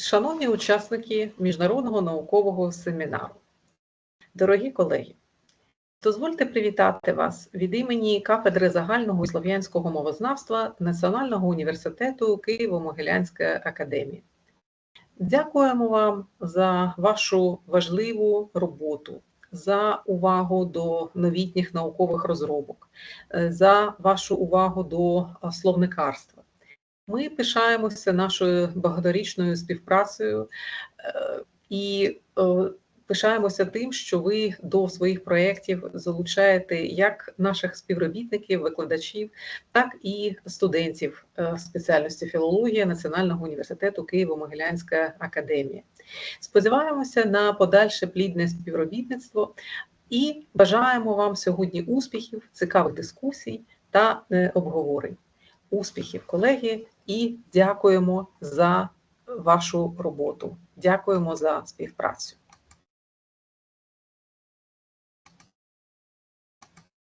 Шановні учасники міжнародного наукового семінару, дорогі колеги, дозвольте привітати вас від імені кафедри загального слов'янського мовознавства Національного університету Києво-Могилянська академія. Дякуємо вам за вашу важливу роботу, за увагу до новітніх наукових розробок, е, за вашу увагу до е, словникарства. Ми пишаємося нашою багаторічною співпрацею е, і е, пишаємося тим, що ви до своїх проєктів залучаєте як наших співробітників, викладачів, так і студентів е, спеціальності філологія Національного університету Києво-Могилянська академія. Сподіваємося на подальше плідне співробітництво і бажаємо вам сьогодні успіхів, цікавих дискусій та обговорень. Успіхів, колеги, і дякуємо за вашу роботу. Дякуємо за співпрацю.